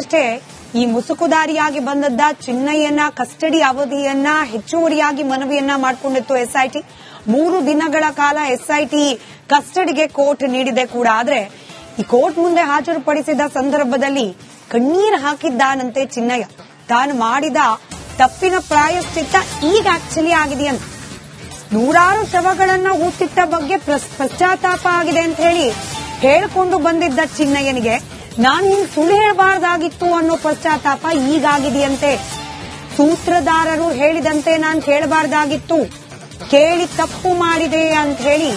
ಅಷ್ಟೇ ಈ ಮುಸುಕುದಾರಿಯಾಗಿ ಬಂದದ್ದ ಚಿನ್ನಯ್ಯನ ಕಸ್ಟಡಿ ಅವಧಿಯನ್ನ, ಹೆಚ್ಚುವರಿಯಾಗಿ ಮನವಿಯನ್ನ ಮಾಡಿಕೊಂಡಿತ್ತು ಎಸ್ಐಟಿ. ಮೂರು ದಿನಗಳ ಕಾಲ ಎಸ್ಐಟಿ ಕಸ್ಟಡಿಗೆ ಕೋರ್ಟ್ ನೀಡಿದೆ ಕೂಡ. ಆದ್ರೆ, ಈ ಕೋರ್ಟ್ ಮುಂದೆ ಹಾಜರುಪಡಿಸಿದ ಸಂದರ್ಭದಲ್ಲಿ ಕಣ್ಣೀರ್ ಹಾಕಿದ್ದಾನಂತೆ ಚಿನ್ನಯ್ಯ. ತಾನು ಮಾಡಿದ ತಪ್ಪಿನ ಪ್ರಾಯಶ್ಚಿತ್ತ ಈಗ ಆಕ್ಚುಲಿ ಆಗಿದೆಯಂತೆ ನೂರಾರು ಶವಗಳನ್ನ ಊತಿಟ್ಟ ಬಗ್ಗೆ ಪಶ್ಚಾತ್ತಾಪ ಆಗಿದೆ ಅಂತ ಹೇಳಿ ಹೇಳಿಕೊಂಡು ಬಂದಿದ್ದ ಚಿನ್ನಯ್ಯನಿಗೆ ನಾನು ಸುಳ್ಳು ಹೇಳಬಾರ್ದಾಗಿತ್ತು ಅನ್ನೋ ಪಶ್ಚಾತ್ತಾಪ ಈಗಾಗಿದೆಯಂತೆ. ಸೂತ್ರಧಾರರು ಹೇಳಿದಂತೆ ನಾನು ಕೇಳಬಾರ್ದಾಗಿತ್ತು ಕೇಳಿ ತಪ್ಪು ಮಾಡಿದೆ ಅಂತ ಹೇಳಿ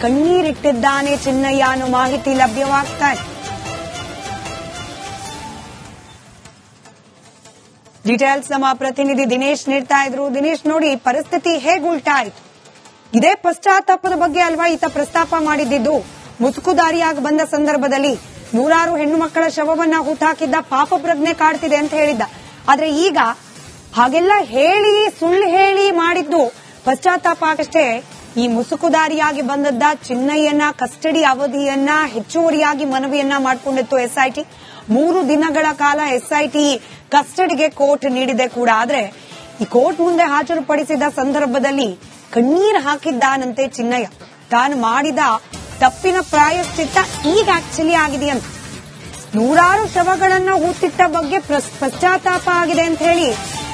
ಕಣ್ಣೀರಿಟ್ಟಿದ್ದಾನೆ ಚಿನ್ನಯ್ಯ ಅನ್ನೋ ಮಾಹಿತಿ ಲಭ್ಯವಾಗ್ತಾ ಡೀಟೇಲ್ಸ್ ನಮ್ಮ ಪ್ರತಿನಿಧಿ ದಿನೇಶ್ ನೀಡ್ತಾ ಇದ್ರು. ದಿನೇಶ್ ನೋಡಿ, ಪರಿಸ್ಥಿತಿ ಹೇಗೆ ಉಲ್ಟಾ ಆಯ್ತು ಇದೇ ಪಶ್ಚಾತ್ತಾಪದ ಬಗ್ಗೆ ಅಲ್ವಾ ಈತ ಪ್ರಸ್ತಾಪ ಮಾಡಿದ್ದು? ಮುಸುಕುದಾರಿಯಾಗಿ ಬಂದ ಸಂದರ್ಭದಲ್ಲಿ ನೂರಾರು ಹೆಣ್ಣು ಮಕ್ಕಳ ಶವವನ್ನ ಹುತ್ತಾಕಿದ್ದ ಪಾಪ ಪ್ರಜ್ಞೆ ಕಾಡ್ತಿದೆ ಅಂತ ಹೇಳಿದ್ದ. ಆದ್ರೆ ಈಗ ಹಾಗೆಲ್ಲ ಹೇಳಿ, ಸುಳ್ಳು ಹೇಳಿ ಮಾಡಿದ್ದು ಪಶ್ಚಾತ್ತಾಪ ಅಷ್ಟೇ ಈ ಮುಸುಕುದಾರಿಯಾಗಿ ಬಂದದ್ದ ಚಿನ್ನಯ್ಯನ ಕಸ್ಟಡಿ ಅವಧಿಯನ್ನ ಹೆಚ್ಚುವರಿಯಾಗಿ ಮನವಿಯನ್ನ ಮಾಡಿಕೊಂಡಿತ್ತು ಎಸ್ಐಟಿ. ಮೂರು ದಿನಗಳ ಕಾಲ ಎಸ್ಐಟಿ ಕಸ್ಟಡಿಗೆ ಕೋರ್ಟ್ ನೀಡಿದೆ ಕೂಡ. ಆದ್ರೆ ಈ ಕೋರ್ಟ್ ಮುಂದೆ ಹಾಜರುಪಡಿಸಿದ ಸಂದರ್ಭದಲ್ಲಿ ಕಣ್ಣೀರು ಹಾಕಿದ್ದಾನಂತೆ ಚಿನ್ನಯ್ಯ. ತಾನು ಮಾಡಿದ ತಪ್ಪಿನ ಪ್ರಾಯಶ್ಚಿತ್ತ ಈಗ ಆಕ್ಚುಲಿ ಆಗಿದೆಯಂತೆ ನೂರಾರು ಶವಗಳನ್ನ ಹೂತಿಟ್ಟ ಬಗ್ಗೆ ಪಶ್ಚಾತ್ತಾಪ ಆಗಿದೆ ಅಂತ ಹೇಳಿ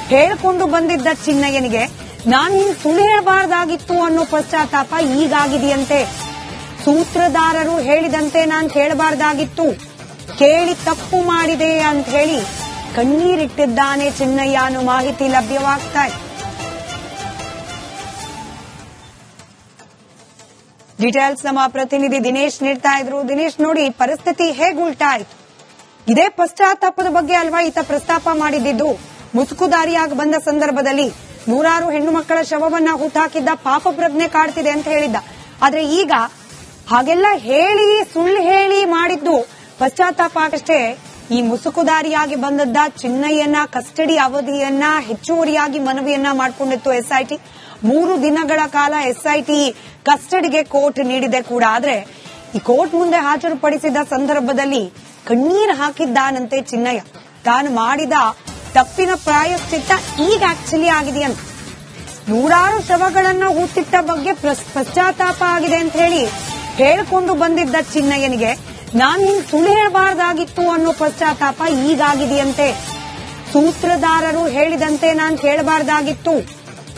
ಹೇಳ್ಕೊಂಡು ಬಂದಿದ್ದ ಚಿನ್ನಯ್ಯನಿಗೆ, ನಾನು ಹಿಂಗ್ ಸುಳ್ಳು ಹೇಳಬಾರ್ದಾಗಿತ್ತು ಅನ್ನೋ ಪಶ್ಚಾತ್ತಾಪ ಈಗಾಗಿದೆಯಂತೆ ಸೂತ್ರಧಾರರು ಹೇಳಿದಂತೆ ನಾನು ಕೇಳಬಾರ್ದಾಗಿತ್ತು. ಕೇಳಿ ತಪ್ಪು ಮಾಡಿದೆ ಅಂತ ಹೇಳಿ ಕಣ್ಣೀರಿಟ್ಟಿದ್ದಾನೆ ಚಿನ್ನಯ್ಯ ಅನ್ನೋ ಮಾಹಿತಿ ಲಭ್ಯವಾಗ್ತಾ ಇದೆ ಡೀಟೇಲ್ಸ್ ನಮ್ಮ ಪ್ರತಿನಿಧಿ ದಿನೇಶ್ ನೀಡ್ತಾ ಇದ್ರು. ದಿನೇಶ್ ನೋಡಿ ಪರಿಸ್ಥಿತಿ ಹೇಗೆ ಉಲ್ಟಾ ಆಯ್ತು? ಇದೇ ಪಶ್ಚಾತ್ತಾಪದ ಬಗ್ಗೆ ಅಲ್ವಾ ಈತ ಪ್ರಸ್ತಾಪ ಮಾಡಿದ್ದು? ಮುಸುಕುದಾರಿಯಾಗಿ ಬಂದ ಸಂದರ್ಭದಲ್ಲಿ ನೂರಾರು ಹೆಣ್ಣು ಮಕ್ಕಳ ಶವವನ್ನ ಹುಟ್ಟಾಕಿದ್ದ ಪಾಪ ಪ್ರಜ್ಞೆ ಕಾಡ್ತಿದೆ ಅಂತ ಹೇಳಿದ್ದ. ಆದ್ರೆ ಈಗ ಹಾಗೆಲ್ಲ ಹೇಳಿ, ಸುಳ್ಳು ಹೇಳಿ ಮಾಡಿದ್ದು ಪಶ್ಚಾತ್ತಾಪ ಆಗಷ್ಟೇ ಈ ಮುಸುಕುದಾರಿಯಾಗಿ ಬಂದದ್ದ ಚಿನ್ನಯ್ಯನ ಕಸ್ಟಡಿ ಅವಧಿಯನ್ನ ಹೆಚ್ಚುವರಿಯಾಗಿ ಮನವಿಯನ್ನ ಮಾಡಿಕೊಂಡಿತ್ತು ಎಸ್ಐಟಿ. ಮೂರು ದಿನಗಳ ಕಾಲ ಎಸ್ಐಟಿ ಕಸ್ಟಡಿಗೆ ಕೋರ್ಟ್ ನೀಡಿದೆ ಕೂಡ. ಆದ್ರೆ ಈ ಕೋರ್ಟ್ ಮುಂದೆ ಹಾಜರುಪಡಿಸಿದ ಸಂದರ್ಭದಲ್ಲಿ ಕಣ್ಣೀರು ಹಾಕಿದ್ದಾನಂತೆ ಚಿನ್ನಯ್ಯ. ತಾನು ಮಾಡಿದ ತಪ್ಪಿನ ಪ್ರಾಯಶ್ಚಿತ್ತ ಈಗ ಆಕ್ಚುಲಿ ಆಗಿದೆಯಂತೆ ನೂರಾರು ಶವಗಳನ್ನ ಹೂತಿಟ್ಟ ಬಗ್ಗೆ ಪಶ್ಚಾತ್ತಾಪ ಆಗಿದೆ ಅಂತ ಹೇಳಿ ಹೇಳಿಕೊಂಡು ಬಂದಿದ್ದ ಚಿನ್ನಯ್ಯನಿಗೆ, ನಾನು ನಿಮ್ ಸುಳ್ಳು ಹೇಳಬಾರ್ದಾಗಿತ್ತು ಅನ್ನೋ ಪಶ್ಚಾತ್ತಾಪ ಈಗಾಗಿದೆಯಂತೆ ಸೂತ್ರಧಾರರು ಹೇಳಿದಂತೆ ನಾನು ಕೇಳಬಾರ್ದಾಗಿತ್ತು.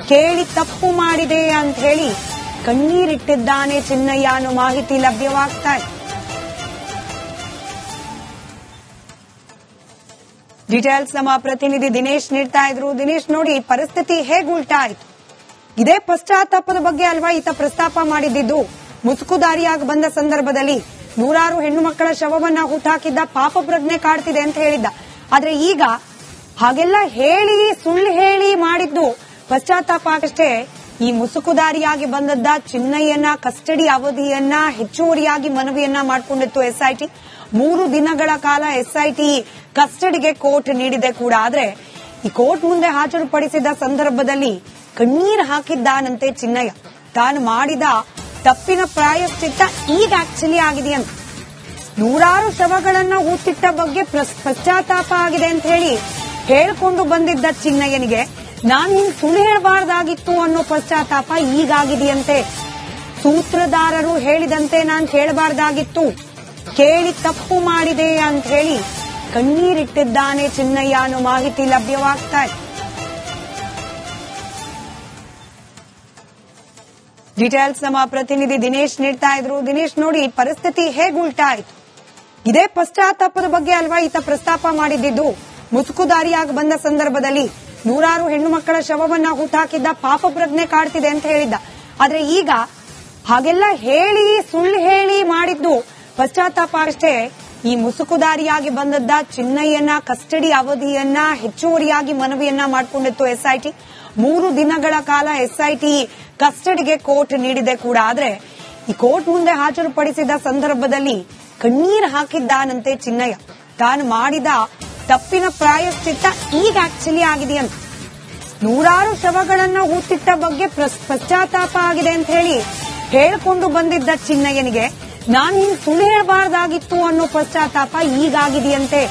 ಕೇಳಿ ತಪ್ಪು ಮಾಡಿದೆ ಅಂತ ಹೇಳಿ ಕಣ್ಣೀರಿಟ್ಟಿದ್ದಾನೆ ಚಿನ್ನಯ್ಯ ಅನ್ನೋ ಮಾಹಿತಿ ಲಭ್ಯವಾಗ್ತಾ ಇದೆ. ಡೀಟೇಲ್ಸ್ ನಮ್ಮ ಪ್ರತಿನಿಧಿ ದಿನೇಶ್ ನೀಡ್ತಾ ಇದ್ರು. ದಿನೇಶ್ ನೋಡಿ ಪರಿಸ್ಥಿತಿ ಹೇಗ್ ಉಲ್ಟಾ ಆಯ್ತು? ಇದೇ ಪಶ್ಚಾತ್ತಾಪದ ಬಗ್ಗೆ ಅಲ್ವಾ ಈತ ಪ್ರಸ್ತಾಪ ಮಾಡಿದ್ದು? ಮುಸುಕುದಾರಿಯಾಗಿ ಬಂದ ಸಂದರ್ಭದಲ್ಲಿ ನೂರಾರು ಹೆಣ್ಣು ಮಕ್ಕಳ ಶವವನ್ನ ಹುಟ್ಟಾಕಿದ್ದ ಪಾಪ ಪ್ರಜ್ಞೆ ಕಾಡ್ತಿದೆ ಅಂತ ಹೇಳಿದ್ದ. ಆದ್ರೆ ಈಗ ಹಾಗೆಲ್ಲ ಹೇಳಿ ಸುಳ್ಳು ಹೇಳಿ ಮಾಡಿದ್ದು ಪಶ್ಚಾತ್ತಾಪ ಆಗಷ್ಟೇ ಈ ಮುಸುಕುದಾರಿಯಾಗಿ ಬಂದದ್ದ ಚಿನ್ನಯ್ಯನ ಕಸ್ಟಡಿ ಅವಧಿಯನ್ನ ಹೆಚ್ಚುವರಿಯಾಗಿ ಮನವಿಯನ್ನ ಮಾಡಿಕೊಂಡಿತ್ತು ಎಸ್ಐಟಿ. ಮೂರು ದಿನಗಳ ಕಾಲ ಎಸ್ಐಟಿ ಕಸ್ಟಡಿಗೆ ಕೋರ್ಟ್ ನೀಡಿದೆ ಕೂಡ. ಆದ್ರೆ ಈ ಕೋರ್ಟ್ ಮುಂದೆ ಹಾಜರುಪಡಿಸಿದ ಸಂದರ್ಭದಲ್ಲಿ ಕಣ್ಣೀರು ಹಾಕಿದ್ದಾನಂತೆ ಚಿನ್ನಯ್ಯ. ತಾನು ಮಾಡಿದ ತಪ್ಪಿನ ಪ್ರಾಯಶ್ಚಿತ್ತ ಈಗ ಆಕ್ಚುಲಿ ಆಗಿದೆಯಂತೆ ನೂರಾರು ಶವಗಳನ್ನ ಊತಿಟ್ಟ ಬಗ್ಗೆ ಪಶ್ಚಾತ್ತಾಪ ಆಗಿದೆ ಅಂತ ಹೇಳಿ ಹೇಳ್ಕೊಂಡು ಬಂದಿದ್ದ ಚಿನ್ನಯ್ಯನಿಗೆ ನಾನು ಸುಳ್ಳು ಹೇಳಬಾರ್ದಾಗಿತ್ತು ಅನ್ನೋ ಪಶ್ಚಾತ್ತಾಪ ಈಗಾಗಿದೆಯಂತೆ. ಸೂತ್ರಧಾರರು ಹೇಳಿದಂತೆ ನಾನು ಕೇಳಬಾರ್ದಾಗಿತ್ತು. ಕೇಳಿ ತಪ್ಪು ಮಾಡಿದೆ ಅಂತ ಹೇಳಿ ಕಣ್ಣೀರಿಟ್ಟಿದ್ದಾನೆ ಚಿನ್ನಯ್ಯ ಅನ್ನೋ ಮಾಹಿತಿ ಲಭ್ಯವಾಗ್ತಾ ಇದೆ ಡೀಟೇಲ್ಸ್ ನಮ್ಮ ಪ್ರತಿನಿಧಿ ದಿನೇಶ್ ನೀಡ್ತಾ ಇದ್ರು. ದಿನೇಶ್ ನೋಡಿ ಪರಿಸ್ಥಿತಿ ಹೇಗ್ ಉಲ್ಟಾ ಆಯ್ತು? ಇದೇ ಪಶ್ಚಾತ್ತಾಪದ ಬಗ್ಗೆ ಅಲ್ವಾ ಈತ ಪ್ರಸ್ತಾಪ ಮಾಡಿದ್ದು? ಮುಸುಕುದಾರಿಯಾಗಿ ಬಂದ ಸಂದರ್ಭದಲ್ಲಿ ನೂರಾರು ಹೆಣ್ಣು ಮಕ್ಕಳ ಶವವನ್ನ ಹುಟ್ಟಾಕಿದ್ದ ಪಾಪ ಪ್ರಜ್ಞೆ ಕಾಡ್ತಿದೆ ಅಂತ ಹೇಳಿದ್ದ. ಆದ್ರೆ ಈಗ ಹಾಗೆಲ್ಲ ಹೇಳಿ, ಸುಳ್ಳು ಹೇಳಿ ಮಾಡಿದ್ದು ಪಶ್ಚಾತ್ತಾಪ ಅಷ್ಟೇ. ಈ ಮುಸುಕುದಾರಿಯಾಗಿ ಬಂದದ್ದ ಚಿನ್ನಯ್ಯನ ಕಸ್ಟಡಿ ಅವಧಿಯನ್ನ, ಹೆಚ್ಚುವರಿಯಾಗಿ ಮನವಿಯನ್ನ ಮಾಡಿಕೊಂಡಿತ್ತು ಎಸ್ಐಟಿ. ಮೂರು ದಿನಗಳ ಕಾಲ ಎಸ್ಐಟಿ ಕಸ್ಟಡಿಗೆ ಕೋರ್ಟ್ ನೀಡಿದೆ ಕೂಡ. ಆದ್ರೆ ಈ ಕೋರ್ಟ್ ಮುಂದೆ ಹಾಜರುಪಡಿಸಿದ ಸಂದರ್ಭದಲ್ಲಿ ಕಣ್ಣೀರು ಹಾಕಿದ್ದಾನಂತೆ ಚಿನ್ನಯ್ಯ. ತಾನು ಮಾಡಿದ ತಪ್ಪಿನ ಪ್ರಾಯಶ್ಚಿತ್ತ ಈಗ ಆಕ್ಚುಲಿ ಆಗಿದೆಯಂತೆ ನೂರಾರು ಶವಗಳನ್ನ ಹೂತಿಟ್ಟ ಬಗ್ಗೆ ಪಶ್ಚಾತ್ತಾಪ ಆಗಿದೆ ಅಂತ ಹೇಳಿ ಹೇಳ್ಕೊಂಡು ಬಂದಿದ್ದ ಚಿನ್ನಯ್ಯನಿಗೆ, ನಾನು ಹಿಂಗ್ ಸುಳ್ಳು ಹೇಳಬಾರ್ದಾಗಿತ್ತು ಅನ್ನೋ ಪಶ್ಚಾತ್ತಾಪ ಈಗಾಗಿದೆಯಂತೆ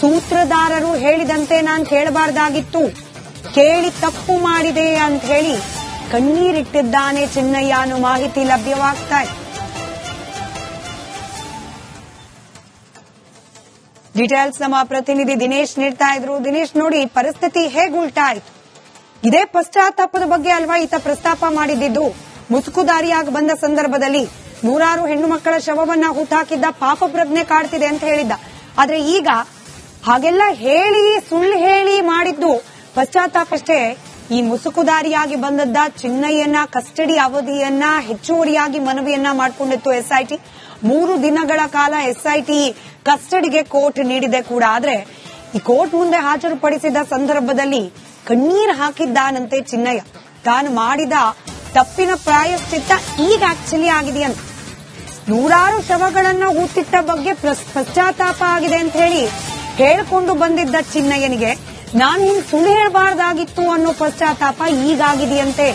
ಸೂತ್ರಧಾರರು ಹೇಳಿದಂತೆ ನಾನು ಕೇಳಬಾರ್ದಾಗಿತ್ತು. ಕೇಳಿ ತಪ್ಪು ಮಾಡಿದೆ ಅಂತ ಹೇಳಿ ಕಣ್ಣೀರಿಟ್ಟಿದ್ದಾನೆ ಚಿನ್ನಯ್ಯ ಅನ್ನೋ ಮಾಹಿತಿ ಲಭ್ಯವಾಗ್ತಾ ಇದೆ ಡೀಟೇಲ್ಸ್ ನಮ್ಮ ಪ್ರತಿನಿಧಿ ದಿನೇಶ್ ನೀಡ್ತಾ ಇದ್ರು. ದಿನೇಶ್ ನೋಡಿ ಪರಿಸ್ಥಿತಿ ಹೇಗೆ ಉಲ್ಟಾ ಆಯ್ತು? ಇದೇ ಪಶ್ಚಾತ್ತಾಪದ ಬಗ್ಗೆ ಅಲ್ವಾ ಈತ ಪ್ರಸ್ತಾಪ ಮಾಡಿದ್ದು? ಮುಸುಕುದಾರಿಯಾಗಿ ಬಂದ ಸಂದರ್ಭದಲ್ಲಿ ನೂರಾರು ಹೆಣ್ಣು ಮಕ್ಕಳ ಶವವನ್ನ ಹುಟ್ಟಾಕಿದ್ದ ಪಾಪ ಪ್ರಜ್ಞೆ ಕಾಡ್ತಿದೆ ಅಂತ ಹೇಳಿದ್ದ. ಆದ್ರೆ ಈಗ ಹಾಗೆಲ್ಲ ಹೇಳಿ, ಸುಳ್ಳು ಹೇಳಿ ಮಾಡಿದ್ದು ಪಶ್ಚಾತ್ತಾಪ ಅಷ್ಟೇ ಈ ಮುಸುಕುದಾರಿಯಾಗಿ ಬಂದದ್ದ ಚಿನ್ನಯ್ಯನ ಕಸ್ಟಡಿ ಅವಧಿಯನ್ನ ಹೆಚ್ಚುವರಿಯಾಗಿ ಮನವಿಯನ್ನ ಮಾಡಿಕೊಂಡಿತ್ತು ಎಸ್ಐಟಿ. ಮೂರು ದಿನಗಳ ಕಾಲ ಎಸ್ಐಟಿ ಕಸ್ಟಡಿಗೆ ಕೋರ್ಟ್ ನೀಡಿದೆ ಕೂಡ. ಆದ್ರೆ ಈ ಕೋರ್ಟ್ ಮುಂದೆ ಹಾಜರುಪಡಿಸಿದ ಸಂದರ್ಭದಲ್ಲಿ ಕಣ್ಣೀರ್ ಹಾಕಿದ್ದಾನಂತೆ ಚಿನ್ನಯ್ಯ. ತಾನು ಮಾಡಿದ ತಪ್ಪಿನ ಪ್ರಾಯಶ್ಚಿತ್ತ ಈಗ ಆಕ್ಚುಲಿ ಆಗಿದೆಯಂತೆ. ನೂರಾರು ಶವಗಳನ್ನ ಹೂತಿಟ್ಟ ಬಗ್ಗೆ ಪಶ್ಚಾತ್ತಾಪ ಆಗಿದೆ ಅಂತ ಹೇಳಿ ಹೇಳ್ಕೊಂಡು ಬಂದಿದ್ದ ಚಿನ್ನಯ್ಯನಿಗೆ, ನಾನು ಹಿಂಗ್ ಸುಳ್ಳು ಹೇಳಬಾರ್ದಾಗಿತ್ತು ಅನ್ನೋ ಪಶ್ಚಾತ್ತಾಪ ಈಗಾಗಿದೆಯಂತೆ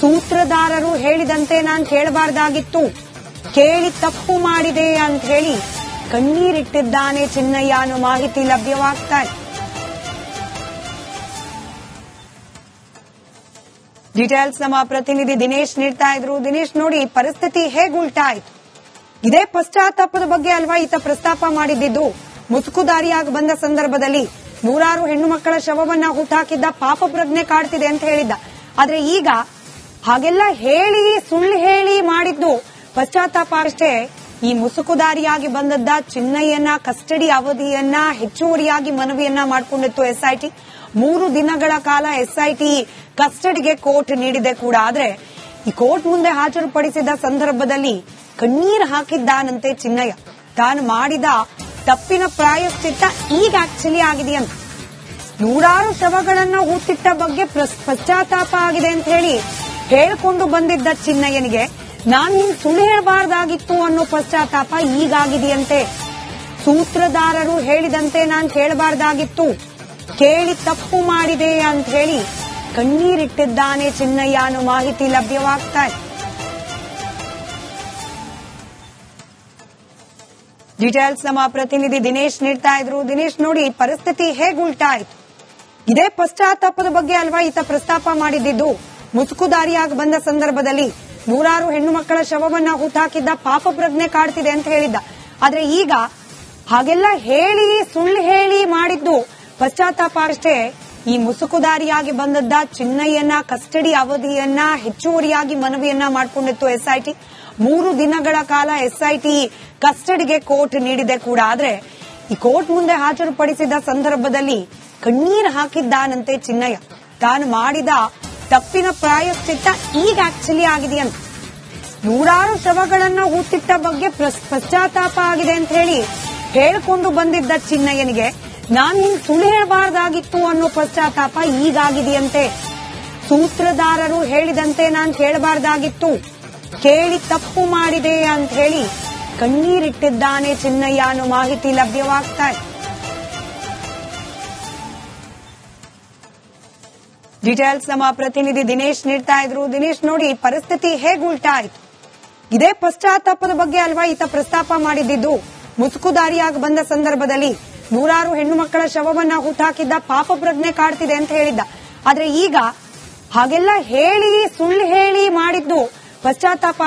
ಸೂತ್ರಧಾರರು ಹೇಳಿದಂತೆ ನಾನು ಕೇಳಬಾರ್ದಾಗಿತ್ತು. ಕೇಳಿ ತಪ್ಪು ಮಾಡಿದೆ ಅಂತ ಹೇಳಿ ಕಣ್ಣೀರಿಟ್ಟಿದ್ದಾನೆ ಚಿನ್ನಯ್ಯ ಅನ್ನೋ ಮಾಹಿತಿ ಲಭ್ಯವಾಗ್ತಾ ಇದೆ ಡೀಟೇಲ್ಸ್ ನಮ್ಮ ಪ್ರತಿನಿಧಿ ದಿನೇಶ್ ನೀಡ್ತಾ ಇದ್ರು. ದಿನೇಶ್ ನೋಡಿ ಪರಿಸ್ಥಿತಿ ಹೇಗೆ ಉಲ್ಟಾ ಆಯ್ತು? ಇದೇ ಪಶ್ಚಾತ್ತಾಪದ ಬಗ್ಗೆ ಅಲ್ವಾ ಈತ ಪ್ರಸ್ತಾಪ ಮಾಡಿದ್ದು? ಮುಸುಕುದಾರಿಯಾಗಿ ಬಂದ ಸಂದರ್ಭದಲ್ಲಿ ನೂರಾರು ಹೆಣ್ಣು ಮಕ್ಕಳ ಶವವನ್ನ ಹುಟ್ಟಾಕಿದ್ದ ಪಾಪ ಪ್ರಜ್ಞೆ ಕಾಡ್ತಿದೆ ಅಂತ ಹೇಳಿದ್ದ. ಆದ್ರೆ ಈಗ ಹಾಗೆಲ್ಲ ಹೇಳಿ, ಸುಳ್ಳು ಹೇಳಿ ಮಾಡಿದ್ದು ಪಶ್ಚಾತ್ತಾಪ ಅಷ್ಟೇ. ಈ ಮುಸುಕುದಾರಿಯಾಗಿ ಬಂದದ್ದ ಚಿನ್ನಯ್ಯನ ಕಸ್ಟಡಿ ಅವಧಿಯನ್ನ ಹೆಚ್ಚುವರಿಯಾಗಿ ಮನವಿಯನ್ನ ಮಾಡಿಕೊಂಡಿತ್ತು ಎಸ್ಐಟಿ. ಮೂರು ದಿನಗಳ ಕಾಲ ಎಸ್ಐಟಿ ಕಸ್ಟಡಿಗೆ ಕೋರ್ಟ್ ನೀಡಿದೆ ಕೂಡ. ಆದ್ರೆ ಈ ಕೋರ್ಟ್ ಮುಂದೆ ಹಾಜರುಪಡಿಸಿದ ಸಂದರ್ಭದಲ್ಲಿ ಕಣ್ಣೀರು ಹಾಕಿದ್ದಾನಂತೆ ಚಿನ್ನಯ್ಯ. ತಾನು ಮಾಡಿದ ತಪ್ಪಿನ ಪ್ರಾಯಶ್ಚಿತ್ತ ಈಗ ಆಕ್ಚುಲಿ ಆಗಿದೆಯಂತ ನೂರಾರು ಶವಗಳನ್ನ ಹೂತಿಟ್ಟ ಬಗ್ಗೆ ಪಶ್ಚಾತ್ತಾಪ ಆಗಿದೆ ಅಂತ ಹೇಳಿ ಹೇಳಿಕೊಂಡು ಬಂದಿದ್ದ ಚಿನ್ನಯ್ಯನಿಗೆ ನಾನು ಸುಳ್ಳು ಹೇಳಬಾರ್ದಾಗಿತ್ತು ಅನ್ನೋ ಪಶ್ಚಾತ್ತಾಪ ಈಗಾಗಿದೆಯಂತೆ. ಸೂತ್ರಧಾರರು ಹೇಳಿದಂತೆ ನಾನು ಕೇಳಬಾರ್ದಾಗಿತ್ತು. ಕೇಳಿ ತಪ್ಪು ಮಾಡಿದೆ ಅಂತ ಹೇಳಿ ಕಣ್ಣೀರಿಟ್ಟಿದ್ದಾನೆ ಚಿನ್ನಯ್ಯ ಅನ್ನೋ ಮಾಹಿತಿ ಲಭ್ಯವಾಗ್ತಾ ಇದೆ. ಡೀಟೇಲ್ಸ್ ನಮ್ಮ ಪ್ರತಿನಿಧಿ ದಿನೇಶ್ ನೀಡ್ತಾ ಇದ್ರು. ದಿನೇಶ್ ನೋಡಿ ಪರಿಸ್ಥಿತಿ ಹೇಗೆ ಉಲ್ಟಾ ಇದೇ ಪಶ್ಚಾತ್ತಾಪದ ಬಗ್ಗೆ ಅಲ್ವಾ ಈತ ಪ್ರಸ್ತಾಪ ಮಾಡಿದ್ದು? ಮುಸುಕುದಾರಿಯಾಗಿ ಬಂದ ಸಂದರ್ಭದಲ್ಲಿ ನೂರಾರು ಹೆಣ್ಣು ಮಕ್ಕಳ ಶವವನ್ನ ಹುಟ್ಟಾಕಿದ್ದ ಪಾಪ ಪ್ರಜ್ಞೆ ಕಾಡ್ತಿದೆ ಅಂತ ಹೇಳಿದ್ದ. ಆದ್ರೆ ಈಗ ಹಾಗೆಲ್ಲ ಹೇಳಿ, ಸುಳ್ಳು ಹೇಳಿ ಮಾಡಿದ್ದು ಪಶ್ಚಾತ್ತಾಪ ಅಷ್ಟೇ. ಈ ಮುಸುಕುದಾರಿಯಾಗಿ ಬಂದದ್ದ ಚಿನ್ನಯ್ಯನ ಕಸ್ಟಡಿ ಅವಧಿಯನ್ನ, ಹೆಚ್ಚುವರಿಯಾಗಿ ಮನವಿಯನ್ನ ಮಾಡಿಕೊಂಡಿತ್ತು ಎಸ್ಐಟಿ. ಮೂರು ದಿನಗಳ ಕಾಲ ಎಸ್ಐಟಿ ಕಸ್ಟಡಿಗೆ ಕೋರ್ಟ್ ನೀಡಿದೆ ಕೂಡ. ಆದ್ರೆ ಈ ಕೋರ್ಟ್ ಮುಂದೆ ಹಾಜರುಪಡಿಸಿದ ಸಂದರ್ಭದಲ್ಲಿ ಕಣ್ಣೀರು ಹಾಕಿದ್ದಾನಂತೆ ಚಿನ್ನಯ್ಯ. ತಾನು ಮಾಡಿದ ತಪ್ಪಿನ ಪ್ರಾಯಶ್ಚಿತ್ತ ಈಗ ಆಕ್ಚುಲಿ ಆಗಿದೆಯಂತ ನೂರಾರು ಶವಗಳನ್ನ ಹೂತಿಟ್ಟ ಬಗ್ಗೆ ಪಶ್ಚಾತ್ತಾಪ ಆಗಿದೆ ಅಂತ ಹೇಳಿ ಹೇಳ್ಕೊಂಡು ಬಂದಿದ್ದ ಚಿನ್ನಯ್ಯನಿಗೆ, ನಾನು ಹಿಂಗ್ ಸುಳ್ಳು ಹೇಳಬಾರ್ದಾಗಿತ್ತು ಅನ್ನೋ ಪಶ್ಚಾತ್ತಾಪ ಈಗಾಗಿದೆಯಂತೆ ಸೂತ್ರಧಾರರು ಹೇಳಿದಂತೆ ನಾನು ಕೇಳಬಾರ್ದಾಗಿತ್ತು. ಕೇಳಿ ತಪ್ಪು ಮಾಡಿದೆ ಅಂತ ಹೇಳಿ ಕಣ್ಣೀರಿಟ್ಟಿದ್ದಾನೆ ಚಿನ್ನಯ್ಯ ಅನ್ನೋ ಮಾಹಿತಿ ಲಭ್ಯವಾಗ್ತಾ ಇದೆ. ಡೀಟೇಲ್ಸ್ ನಮ್ಮ ಪ್ರತಿನಿಧಿ ದಿನೇಶ್ ನೀಡ್ತಾ ಇದ್ರು. ದಿನೇಶ್ ನೋಡಿ ಪರಿಸ್ಥಿತಿ ಹೇಗೆ ಉಲ್ಟಾ ಆಯ್ತು? ಇದೇ ಪಶ್ಚಾತ್ತಾಪದ ಬಗ್ಗೆ ಅಲ್ವಾ ಈತ ಪ್ರಸ್ತಾಪ ಮಾಡಿದ್ದು? ಮುಸುಕುದಾರಿಯಾಗಿ ಬಂದ ಸಂದರ್ಭದಲ್ಲಿ ನೂರಾರು ಹೆಣ್ಣು ಮಕ್ಕಳ ಶವವನ್ನ ಹುಟ್ಟಾಕಿದ್ದ ಪಾಪ ಪ್ರಜ್ಞೆ ಕಾಡ್ತಿದೆ ಅಂತ ಹೇಳಿದ್ದ. ಆದ್ರೆ ಈಗ ಹಾಗೆಲ್ಲ ಹೇಳಿ ಸುಳ್ಳು ಹೇಳಿ ಮಾಡಿದ್ದು ಪಶ್ಚಾತ್ತಾಪ